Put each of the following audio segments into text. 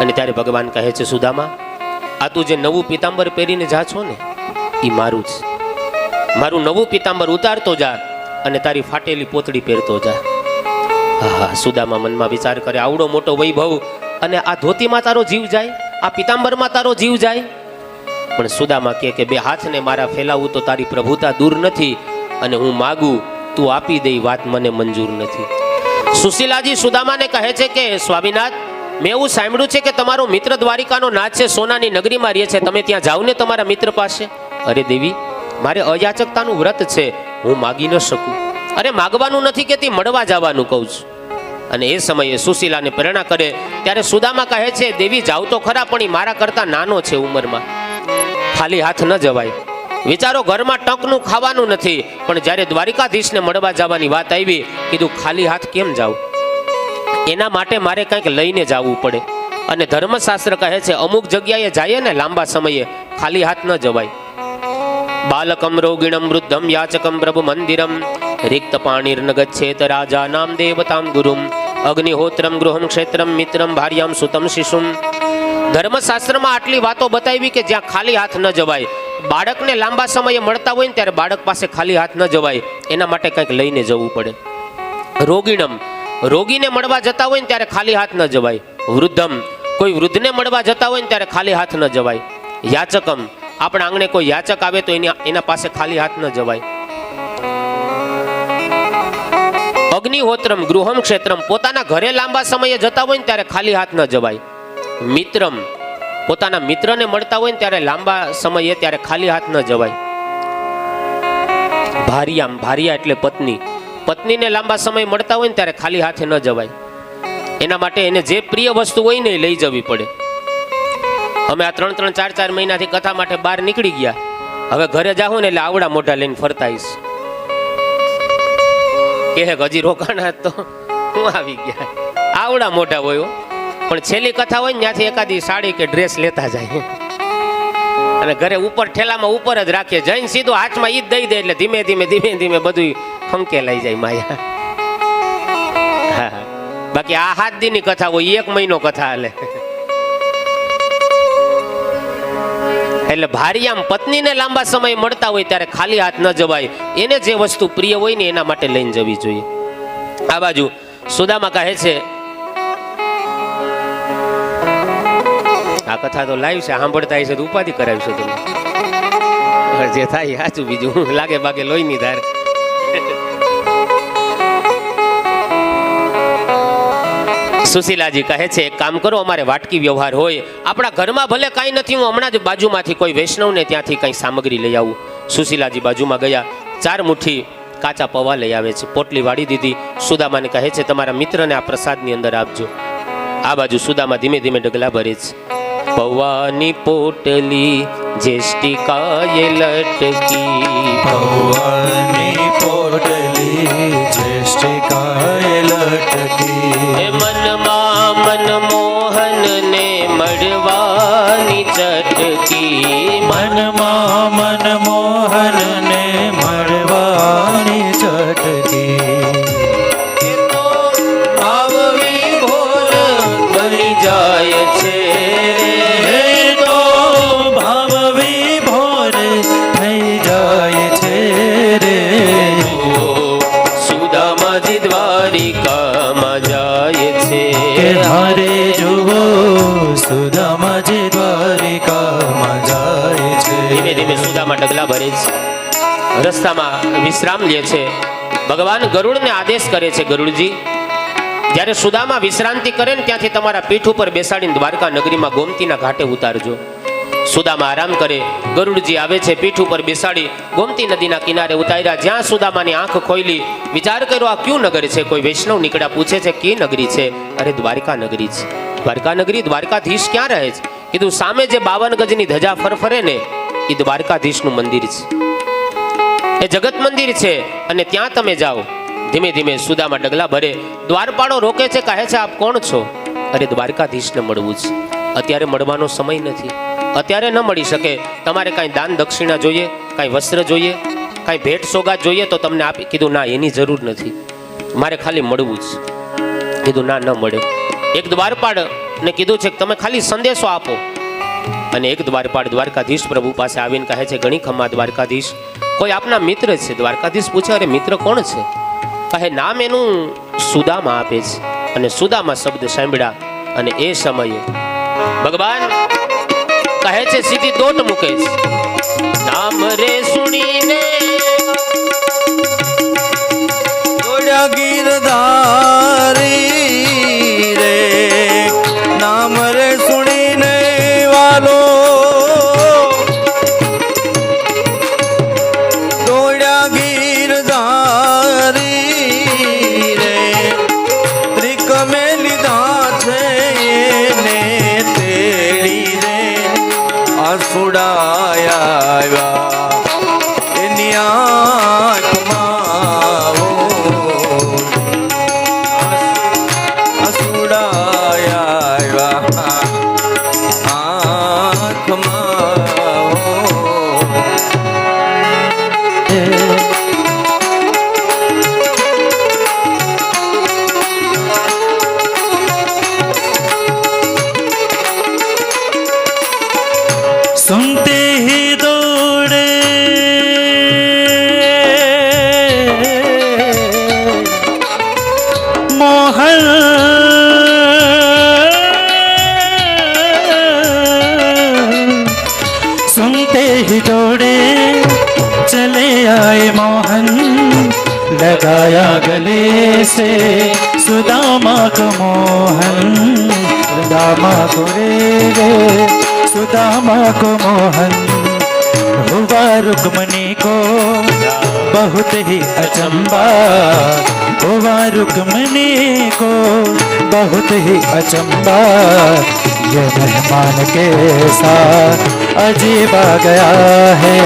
અને ત્યારે ભગવાન કહે છે, સુદામા, આ તું જે નવું પિતાંબર પહેરીને જા છો ને એ મારું જ. મારું નવું પિતાંબર ઉતારતો જા અને તારી ફાટેલી પોતડી પહેરતો જા. હા સુદામા મનમાં વિચાર કરે, આવડો મોટો વૈભવ અને આ ધોતીમાં તારો જીવ જાય, આ પિતાંબરમાં તારો જીવ જાય. પણ સુદામા કહે કે, બે હાથને મારા ફેલાવું તો તારી પ્રભુતા દૂર નથી અને હું માગું, તું આપી દઈ વાત મને મંજૂર નથી. સુશીલાજી સુદામાને કહે છે કે, સ્વામીનાથ મેં એવું સાંભળ્યું છે કે તમારો મિત્ર દ્વારિકાનો નાચ છે, સોનાની નગરીમાં રહે છે. તમે ત્યાં જાઓ ને તમારા મિત્ર પાસે. અરે દેવી, મારે અયાચકતાનું વ્રત છે, હું માગી ન શકું. અરે માગવાનું નથી કે તે મળવા જવાનું કહું છું. અને એ સમયે સુશીલાને પ્રેરણા કરે, ત્યારે સુદામા કહે છે, દેવી, જાવ તો ખરા, પણ એ મારા કરતાં નાનો છે ઉંમરમાં. ખાલી હાથ ન જવાય. વિચારો, ઘરમાં ટંકનું ખાવાનું નથી, પણ જ્યારે દ્વારિકાધીશને મળવા જવાની વાત આવી, કીધું, ખાલી હાથ કેમ જાવ? એના માટે મારે કંઈક લઈને જવું પડે. અને ધર્મશાસ્ત્ર કહે છે, અમુક જગ્યાએ જઈએ ને લાંબા સમયે, ખાલી હાથ ન જવાય. બાલકમ રોગિણમ વૃદ્ધમ યાચકમ પ્રભુ મંદિરમ, રિક્ત પાણીર્ન ગચ્છેત રાજા નામ દેવતામ ગુરુમ, અગ્નિહોત્રમ ગૃહમ ક્ષેત્રમ મિત્રમ ભાર્યામ સુતમ શિશુમ. ધર્મશાસ્ત્રમાં આટલી વાતો બતાવી કે જ્યાં ખાલી હાથ ન જવાય, બાળકને લાંબા સમયે મળતા હોય ને ત્યારે બાળક પાસે ખાલી હાથ ન જવાય, એના માટે કંઈક લઈને જવું પડે. રોગીણમ રોગીને મળવા જતા હોય ને ત્યારે ખાલી હાથ ન જવાય. વૃદ્ધમ, કોઈ વૃદ્ધને મળવા જતા હોય ને ત્યારે ખાલી હાથ ન જવાય. યાચકમ, આપણા આંગણે કોઈ યાચક આવે તો એની એના પાસે ખાલી હાથ ન જવાય. અગ્નિહોત્રમ, ગૃહમ ક્ષેત્રમ, પોતાના ઘરે લાંબા સમયે જતા હોય ને ત્યારે ખાલી હાથ ન જવાય. મિત્રમ, પોતાના મિત્રને મળતા હોય ને ત્યારે લાંબા સમયે ત્યારે ખાલી હાથ ન જવાય. ભારિયામ, ભારિયા એટલે પત્ની. પત્નીને લાંબા સમય મળતા હોય ને ત્યારે ખાલી હાથે ન જવાય. એના માટે એને જે પ્રિય વસ્તુ હોય ને એ લઈ જવી પડે. અમે આ ત્રણ ત્રણ ચાર ચાર મહિનાથી કથા માટે બહાર નીકળી ગયા. હવે ઘરે જાઉં ને એટલે આવડા મોઢા લઈને ફરતા આવીશ કે હજી રોકાણા તો હું આવી ગયા. આવડા મોઢા હોય પણ છેલ્લી કથા હોય ને ત્યાંથી એકાદી સાડી કે ડ્રેસ લેતા જાય. અને ઘરે ઉપર ઠેલામાં ઉપર જ રાખીએ જઈને સીધો હાથમાં ઈ જ દઈ દે એટલે ધીમે ધીમે ધીમે ધીમે બધું ફંકે લઈ જાય માયા. બાકી આ હાથ દીની કથા હોય, એક મહિનો કથા હાલે. એટલે ભાર્યામ પત્નીને લાંબા સમય મળતા હોય ત્યારે ખાલી હાથ ન જવાય. એને જે વસ્તુ પ્રિય હોય ને એના માટે લઈને જવી જોઈએ. આ બાજુ સુદામા કહે છે, આ કથા તો લાઈવ છે, સાંભળતા છે તો ઉપાધિ કરાવીશું તમે. જે થાય સાચું બીજું. લાગે બાગે લોહીની ધાર. સુશીલાજી કહે છે એક કામ કરો અમારે વાટકી વ્યવહાર હોય. આપણા ઘરમાં ભલે કાંઈ નથી હું હમણાં જ બાજુમાંથી કોઈ વૈષ્ણવને ત્યાંથી કંઈ સામગ્રી લઈ આવું. સુશીલાજી બાજુમાં ગયા ચાર મુઠ્ઠી કાચા પૌવા લઈ આવે છે. પોટલી વાળી દીધી. સુદામાને કહે છે તમારા મિત્રને આ પ્રસાદની અંદર આપજો. આ બાજુ સુદામા ધીમે ધીમે ડગલા ભરે છે. પૌવાની પોટલી જેષ્ટિકાએ લટકી. ભવાની પોટલી જ્યેષ્ઠિકાએ લટકી. હે સુદામાજી દ્વારિકામાં ધીમે ધીમે સુદામાં ડગલા ભરે છે. રસ્તામાં વિશ્રામ લે છે. ભગવાન ગરુડને આદેશ કરે છે ગરુડજી. જ્યારે સુદામાં વિશ્રાંતિ કરે ને ત્યાંથી તમારા પીઠ ઉપર બેસાડીને દ્વારકા નગરીમાં ગોમતીના ઘાટે ઉતારજો. સુદામા આરામ કરે. ગરુડજી આવે છે, પીઠ ઉપર બેસાડી ગોમતી નદીના કિનારે ઉતાર્યા. જ્યાં સુદામાની આંખ ખોઈલી વિચાર કર્યો, આ ક્યું નગર છે? કોઈ વૈષ્ણવ નીકળ્યા પૂછે છે, કી નગરી છે? અરે, દ્વારકા નગરી છે. દ્વારકા નગરી દ્વારકાધીશ ક્યાં રહે છે? કીધું, સામે જે બાવન ગજની ધજા ફરફરે ને એ દ્વારકાધીશનું મંદિર છે. એ જગત મંદિર છે અને ત્યાં તમે જાઓ. ધીમે ધીમે સુદામાં ડગલા ભરે. દ્વારપાળો રોકે છે, કહે છે, આપ કોણ છો? અરે દ્વારકાધીશને મળવું છે. અત્યારે મળવાનો સમય નથી. અત્યારે ન મળી શકે. તમારે કાંઈ દાન દક્ષિણા જોઈએ, કાંઈ વસ્ત્ર જોઈએ, કાંઈ ભેટ સોગાત જોઈએ તો તમને આપી. કીધું, ના, એની જરૂર નથી. મારે ખાલી મળવું જ કીધું, ના, ન મળે. એક દ્વારપાળ ને કીધું છે કે તમે ખાલી સંદેશો આપો. અને એક દ્વારપાળ દ્વારકાધીશ પ્રભુ પાસે આવીને કહે છે ઘણી ખમ્મા દ્વારકાધીશ, કોઈ આપના મિત્ર છે? દ્વારકાધીશ પૂછે, અરે, મિત્ર કોણ છે? કહે, નામ એનું સુદામા આપે છે. અને સુદામા શબ્દ સાંભળ્યા અને એ સમયે ભગવાન કહે છે, સીધી દોટ મૂકે છે. નામ રે सुदामा को मोहन सुदामा को रे रे सुदामा को मोहन। हुआ रुक्मणी को बहुत ही अचंबा। हुआ रुक्मणी को बहुत ही अचंबा। ये मेहमान के साथ अजीब गया है।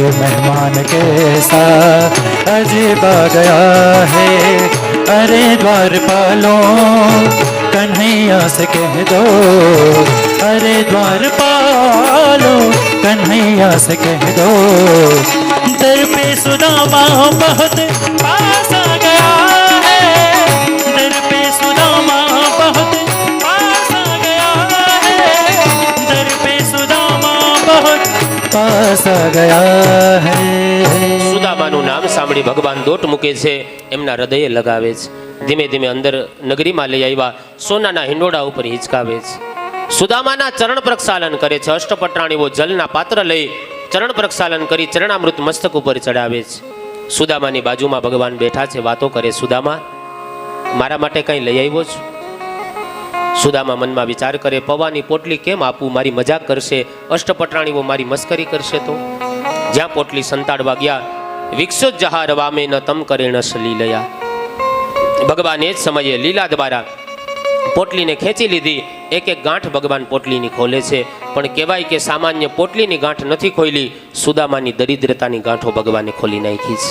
ये मेहमान के साथ अजीब गया है। अरे द्वार पालो कन्हैया से कह दो। अरे द्वार पालो कन्हैया से कह दो। दर पे सुदामा बहुत पास आ गया है। दर पे सुदामा बहुत पास आ गया है। दर पे सुदामा बहुत पास आ गया સાંભળી ભગવાન દોટ મૂકે છે, એમના હૃદયે લગાવે છે. ધીમે ધીમે અંદર નગરીમાં લઈ આવ્યા, સોનાના હિંડોળા ઉપર હિંચકાવે છે. સુદામાના ચરણ પ્રક્ષાલન કરે છે અષ્ટપટરાણીઓ જલના પાત્ર લઈ ચરણ પ્રક્ષાલન કરી ચરણામૃત મસ્તક ઉપર ચડાવે છે. સુદામાની બાજુમાં ભગવાન બેઠા છે, વાતો કરે, સુદામા, મારા માટે કંઈ લઈ આવ્યો છું? સુદામા મનમાં વિચાર કરે, પવાની પોટલી કેમ આપું? મારી મજાક કરશે અષ્ટપટરાણીઓ મારી મસ્કરી કરશે તો? જ્યાં પોટલી સંતાડવા ગયા વિકસો જહાર વામે ન તમ કરે સલીલયા. ભગવાન જ સમયે લીલા દ્વારા પોટલીને ખેંચી લીધી. એક એક ગાંઠ ભગવાન પોટલીની ખોલે છે. પણ કહેવાય કે સામાન્ય પોટલીની ગાંઠ નથી ખોલી સુદામાની દરિદ્રતાની ગાંઠો ભગવાને ખોલી નાખી છે.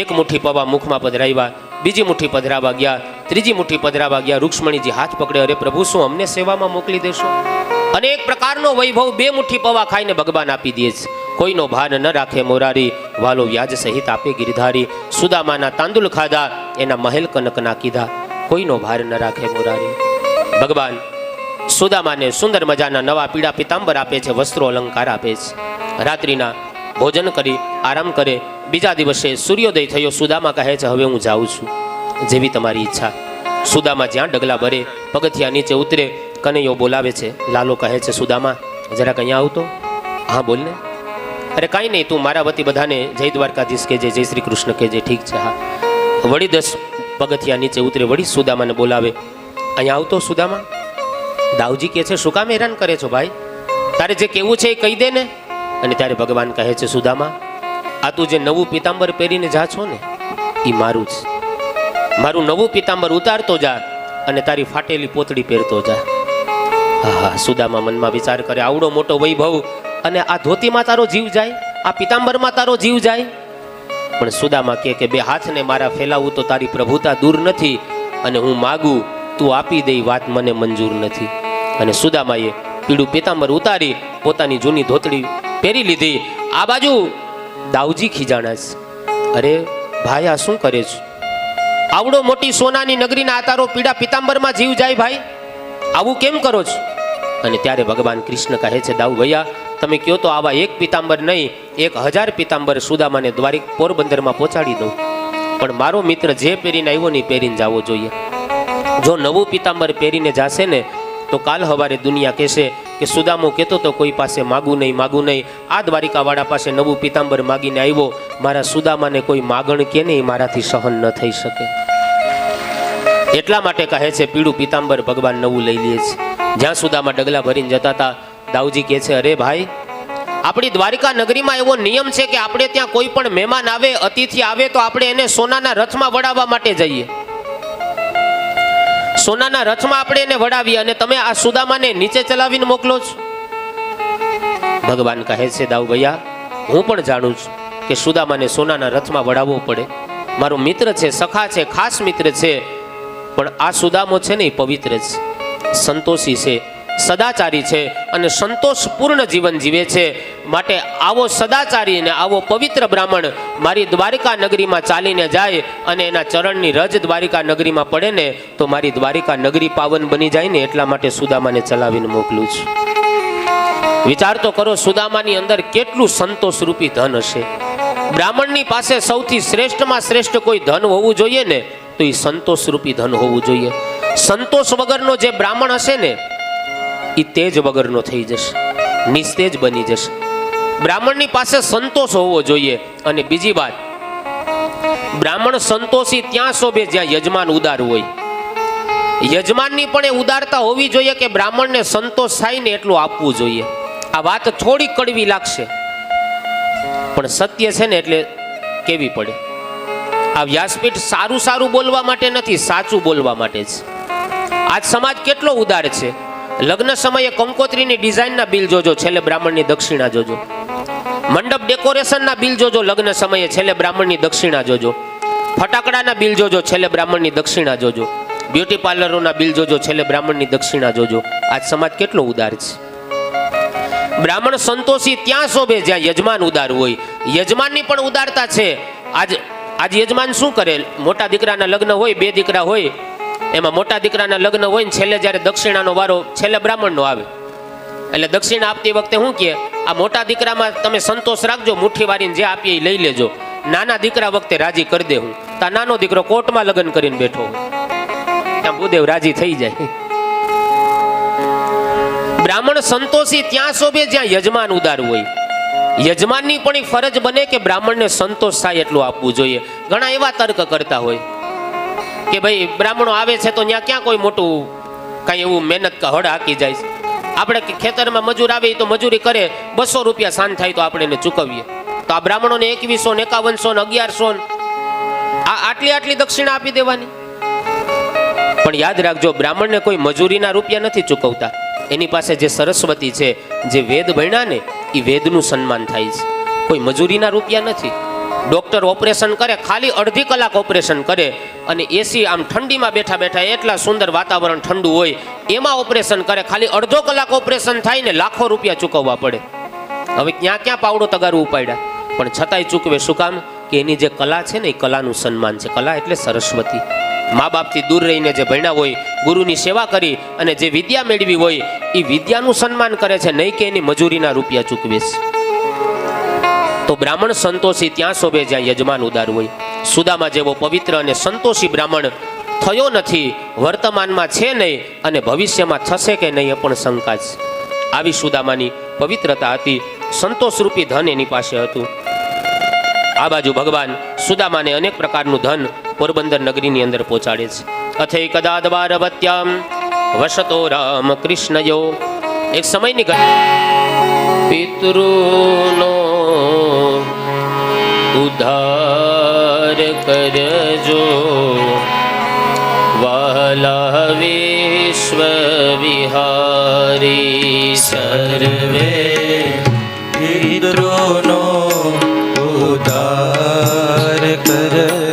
એક મુઠ્ઠી પવા મુખમાં પધરાવ્યા, બીજી મુઠ્ઠી પધરાવા ગયા, ત્રીજી મુઠ્ઠી પધરાવા ગયા. રૂક્ષ્મણીજી હાથ પકડે, અરે પ્રભુ, શું અમને સેવામાં મોકલી દેશો? અનેક પ્રકારનો વૈભવ બે મુઠ્ઠી પવા ખાઈને ભગવાન આપી દે છે. કોઈનો ભાર ન રાખે મોરારી, વાલો વ્યાજ સહિત આપે ગિરધારી. સુદામાના તાંદુલ ખાધા, એના મહેલ કનકના કીધા. કોઈનો ભાર ન રાખે મોરારી. ભગવાન, સુદામાને સુંદર મજાના નવા પીળા પિતાંબર આપે છે, વસ્ત્રો અલંકાર આપે છે. રાત્રિના ભોજન કરી, આરામ કરે. બીજા દિવસે સૂર્યોદય થયો, સુદામા કહે છે, હવે હું જાઉં છું. જેવી તમારી ઈચ્છા. સુદામા જ્યાં ડગલા ભરે, પગથિયા નીચે ઉતરે, કનૈયો બોલાવે છે. લાલો કહે છે, સુદામા, જરાક અહીંયા આવતો. હા બોલને અરે કાંઈ નહીં, તું મારા વતી બધાને જય દ્વારકાધીશ કે જય શ્રી કૃષ્ણ કે જે ઠીક છે, હા. વળી દસ પગથિયા નીચે ઉતરે વળી સુદામાને બોલાવે. અહીંયા આવતો સુદામા? દાઉજી કહે છે, શું કામ હેરાન કરે છો ભાઈ? તારે જે કેવું છે એ કહી દે ને. અને ત્યારે ભગવાન કહે છે, સુદામા, આ તું જે નવું પિતાંબર પહેરીને જા છો ને એ મારું જ. મારું નવું પિતાંબર ઉતારતો જા અને તારી ફાટેલી પોતડી પહેરતો જા. હા હા, સુદામા મનમાં વિચાર કરે, આવડો મોટો વૈભવ અને આ ધોતીમાં તારો જીવ જાય, આ પિતાંબરમાં તારો જીવ જાય. પણ સુદામા કહે કે, બે હાથને મારા ફેલાવું તો તારી પ્રભુતા દૂર નથી અને હું માગું, તું આપી દઈ વાત મને મંજૂર નથી. અને સુદામાએ પીળું પિતાંબર ઉતારી પોતાની જૂની ધોતડી પહેરી લીધી. આ બાજુ દાઉજી ખીજાણા છે અરે ભાઈ, આ શું કરે છે? આવડો મોટી સોનાની નગરીના આ તારો પીડા પિતાંબરમાં જીવ જાય ભાઈ. આવું કેમ કરો છો? અને ત્યારે ભગવાન કૃષ્ણ કહે છે, દાઉ ભૈયા તમે કહો તો આવા એક પિતાંબર નહીં, એક હજાર પિતાંબર સુદામાને દ્વારિક પોરબંદરમાં પહોંચાડી દઉં. પણ મારો મિત્ર જે પહેરીને આવ્યો ને પહેરીને જવો જોઈએ. જો નવું પિતાંબર પહેરીને જાશે ને, તો કાલ હવારે દુનિયા કહેશે કે સુદામો કહેતો તો કોઈ પાસે માગું નહીં માગું નહીં. આ દ્વારિકાવાળા પાસે નવું પિતાંબર માગીને આવ્યો, મારા સુદામાને કોઈ માગણ કે નહીં, મારાથી સહન ન થઈ શકે. એટલા માટે કહે છે, પીળું પિતાંબર ભગવાન નવું લઈ લે છે. જ્યાં સુદામાં ડગલા ભરીને જતા હતા દાઉજી કહે છે, અરે ભાઈ, આપણી દ્વારિકા નગરીમાં એવો નિયમ છે કે આપણે ત્યાં કોઈ પણ મહેમાન આવે, અતિથિ આવે, તો આપણે એને સોનાના રથમાં વડાવવા માટે જઈએ. સોનાના રથમાં આપણે એને વડાવીએ અને તમે આ સુદામાને નીચે ચલાવીને મોકલો છો. ભગવાન કહે છે, દાઉ ભૈયા, હું પણ જાણું છું કે સુદામાને સોનાના રથમાં વડાવવો પડે. મારો મિત્ર છે, સખા છે, ખાસ મિત્ર છે, પણ આ સુદામો છે ને એ પવિત્ર છે. સંતોષી છે સદાચારી છે અને સંતોષપૂર્ણ જીવન જીવે છે. માટે આવો સદાચારી અને આવો પવિત્ર બ્રાહ્મણ મારી દ્વારિકા નગરીમાં ચાલીને જાય અને એના ચરણની રજ દ્વારિકા નગરીમાં પડે ને તો મારી દ્વારિકા નગરી પાવન બની જાય ને એટલા માટે સુદામાને ચલાવીને મોકલું છું. વિચાર તો કરો સુદામાની અંદર કેટલું સંતોષરૂપી ધન હશે. બ્રાહ્મણની પાસે સૌથી શ્રેષ્ઠમાં શ્રેષ્ઠ કોઈ ધન હોવું જોઈએ ને તો એ સંતોષરૂપી ધન હોવું જોઈએ. સંતોષ વગરનો જે બ્રાહ્મણ હશે ને એ તેજ વગરનો થઈ જશે, નિસ્તેજ બની જશે. બ્રાહ્મણની પાસે સંતોષ હોવો જોઈએ. અને બીજી વાત, બ્રાહ્મણ સંતોષી ત્યાં શોભે જ્યાં યજમાન ઉદાર હોય. યજમાનની પણ એ ઉદારતા હોવી જોઈએ કે બ્રાહ્મણને સંતોષ થાય ને એટલું આપવું જોઈએ. આ વાત થોડી કડવી લાગશે, પણ સત્ય છે ને એટલે કેવી પડે. આ વ્યાસપીઠ સારું સારું બોલવા માટે નથી, સાચું બોલવા માટે છે આજ સમાજ કેટલો ઉદાર છે. લગ્ન સમયે કંકોત્રીની ડિઝાઇનના બિલ જોજો, છેલ્લે બ્રાહ્મણની દક્ષિણા જોજો. મંડપ ડેકોરેશનના બિલ જોજો, લગ્ન સમયે, છેલ્લે બ્રાહ્મણની દક્ષિણા જોજો. ફટાકડાના બિલ જોજો, છેલ્લે બ્રાહ્મણની દક્ષિણા જોજો. બ્યુટી પાર્લરોના બિલ જોજો, છેલ્લે બ્રાહ્મણની દક્ષિણા જોજો. આજ સમાજ કેટલો ઉદાર છે. બ્રાહ્મણ સંતોષી ત્યાં શોભે, જ્યાં યજમાન ઉદાર હોય. યજમાનની પણ ઉદારતા છે. આજ આજ યજમાન શું કરે? મોટા દીકરાના લગ્ન હોય, બે દીકરા હોય એમાં મોટા દીકરાના લગ્ન હોય ને છેલ્લે જ્યારે દક્ષિણાનો વારો છેલ્લે બ્રાહ્મણનો આવે. એટલે દક્ષિણા આપતી વખતે શું કહે, આ મોટા દીકરામાં તમે સંતોષ રાખજો, મુઠ્ઠી વારીને જે આપીએ એ લઈ લેજો. નાના દીકરા વખતે રાજી કરી દે હું. તા નાનો દીકરો કોર્ટમાં લગ્ન કરીને બેઠો ત્યાં ભૂદેવ રાજી થઈ જાય. બ્રાહ્મણ સંતોષી ત્યાં શોભે, જ્યાં યજમાન ઉદાર હોય. યજમાનની પણ ફરજ બને કે બ્રાહ્મણને સંતોષ થાય એટલું આપવું જોઈએ. ઘણા એવા તર્ક કરતા હોય. કે ભાઈ બ્રાહ્મણો આવે છે તો ત્યાં ક્યાં કોઈ મોટું કાંઈ એવું મહેનત કે હળ હાકી જાય છે? આપણે ખેતરમાં મજૂર આવે તો મજૂરી કરે, બસો રૂપિયા સાન થાય તો આપણે એને ચૂકવીએ. તો આ બ્રાહ્મણોને એકવીસો ને એકાવનસો ને અગિયારસો આ આટલી આટલી દક્ષિણા આપી દેવાની. પણ યાદ રાખજો, બ્રાહ્મણને કોઈ મજૂરીના રૂપિયા નથી ચૂકવતા. એની પાસે જે સરસ્વતી છે, જે વેદ ભણ્યા ને એ વેદનું સન્માન થાય છે. કોઈ મજૂરીના રૂપિયા નથી. ડોક્ટર ઓપરેશન કરે, ખાલી અડધી કલાક ઓપરેશન કરે અને એસી આમ ઠંડીમાં બેઠા બેઠા એટલા સુંદર વાતાવરણ ઠંડુ હોય, એમાં ઓપરેશન કરે, ખાલી અડધો કલાક ઓપરેશન થાય ને લાખો રૂપિયા ચૂકવવા પડે. હવે ક્યાં ક્યાં પાવડો તગારું ઉપાડ્યા? પણ છતાંય ચૂકવે શું કામ? કે એની જે કલા છે ને, એ કલાનું સન્માન છે. કલા એટલે સરસ્વતી. મા બાપથી દૂર રહીને જે ભણ્યા હોય, ગુરુની સેવા કરી અને જે વિદ્યા મેળવી હોય, એ વિદ્યાનું સન્માન કરે છે, નહીં કે એની મજૂરીના રૂપિયા ચૂકવે તો બ્રાહ્મણ સંતોષી ત્યાં શોભે જ્યાં યજમાન ઉદાર હોય. સુદામા જેવો પવિત્ર અને સંતોષી બ્રાહ્મણ થયો નથી. વર્તમાનમાં છે નહીં અને ભવિષ્યમાં થશે કે નહીં એ પણ શંકા છે. આવી સુદામાની પવિત્રતા હતી. સંતોષરૂપી ધન એની પાસે હતું. આ બાજુ ભગવાન સુદામાને અનેક પ્રકારનું ધન પોરબંદર નગરીની અંદર પહોંચાડે છે. અથે કદા દ્વારવત્યામ વસતો રામ કૃષ્ણયો. એક સમયની ઘટના. પિતૃનો ઉદ્ધાર કરજો વાલા વિશ્વ વિહારી સર્વે ઇન્દ્રોનો ઉધાર કરજો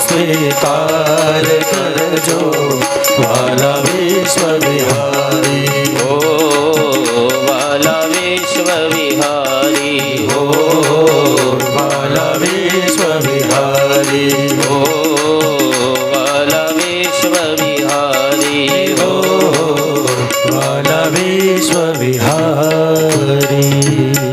સ્વીકાર કરજો વાલા વિશ્વ વિહારી